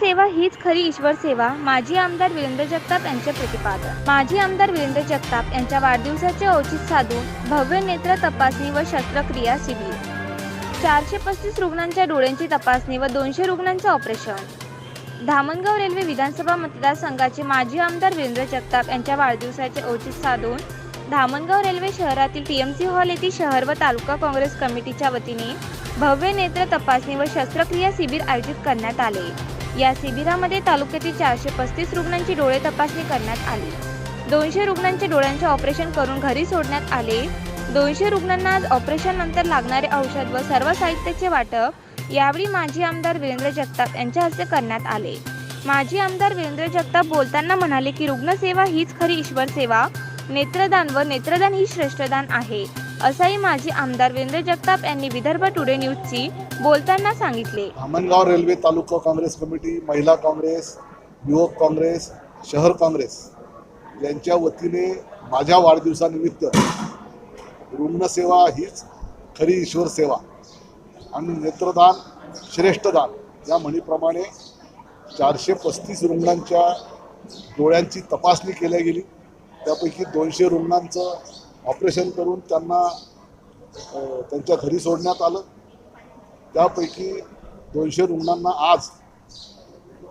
हीच खरी ईश्वर सेवा. माजी आमदार वीरेंद्र जगताप यांचे प्रतिपादन. माजी आमदार वीरेंद्र जगताप यांच्या वाढदिवसाचे औचित साधून भव्य नेत्र तपासणी व शस्त्रक्रिया शिबिर. चारशे पस्तीस रुग्णांच्या डोळ्यांची तपासणी व दोनशे रुग्णांचं ऑपरेशन. धामणगाव रेल्वे विधानसभा मतदारसंघाचे माजी आमदार वीरेंद्र जगताप यांच्या वाढदिवसाचे औचित साधून धामणगाव रेल्वे शहरातील टीएमसी हॉल येथील शहर व तालुका काँग्रेस कमिटीच्या वतीने भव्य नेत्र तपासणी व शस्त्रक्रिया शिबिर आयोजित करण्यात आले. या शिबिरामध्ये तालुक्यातील चारशे पस्तीस रुग्णांची डोळे तपासणी करण्यात आली. दोनशे रुग्णांचे डोळ्यांचे ऑपरेशन करून घरी सोडण्यात आले. दोनशे रुग्णांना आज ऑपरेशन नंतर लागणारे औषध व सर्व साहित्याचे वाटप यावेळी माजी आमदार वीरेंद्र जगताप यांच्या हस्ते करण्यात आले. माजी आमदार वीरेंद्र जगताप बोलताना म्हणाले की रुग्णसेवा हीच खरी ईश्वर सेवा नेत्रदान व नेत्रदान ही श्रेष्ठदान आहे. असंही माजी आमदार वेंद्र जगताप यांनी विदर्भ टुडे न्यूजची बोलताना सांगितले. Dhamangaon railway taluka Congress committee महिला काँग्रेस युवक काँग्रेस शहर काँग्रेस यांच्या वतीने माझ्या वाढदिवसानिमित्त रुग्णसेवा हीच खरी ईश्वर सेवा आणि नेत्रदान श्रेष्ठदान या म्हणीप्रमाणे चारशे पस्तीस रुग्णांच्या डोळ्यांची तपासणी केल्या गेली. त्यापैकी दोनशे रुग्णांचं ऑपरेशन करून त्यांना त्यांच्या घरी सोडण्यात आलं. त्यापैकी दोनशे रुग्णांना आज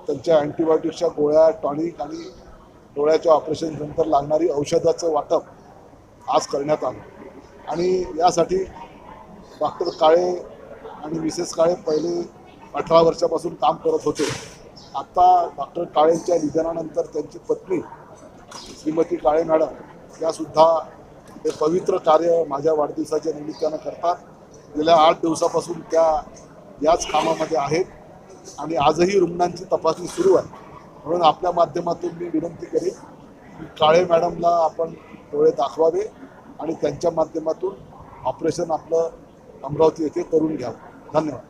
त्यांच्या अँटीबायोटिक्सच्या गोळ्या टॉनिक आणि डोळ्याच्या ऑपरेशननंतर लागणारी औषधाचं वाटप आज करण्यात आलं. आणि यासाठी डॉक्टर काळे आणि मिसेस काळे पहिले अठरा वर्षापासून काम करत होते. आता डॉक्टर काळेंच्या निधनानंतर त्यांची पत्नी श्रीमती काळे मॅडम यासुद्धा हे पवित्र कार्य माझ्या वाढदिवसाच्या निमित्तानं करतात गेल्या आठ दिवसापासून त्या याच कामामध्ये आहेत आणि आजही रुग्णांची तपासणी सुरू आहे. म्हणून आपल्या माध्यमातून मी विनंती करेन की काळे मॅडमला आपण डोळे दाखवावे आणि त्यांच्या माध्यमातून ऑपरेशन आपलं अमरावती येथे करून घ्यावं. धन्यवाद.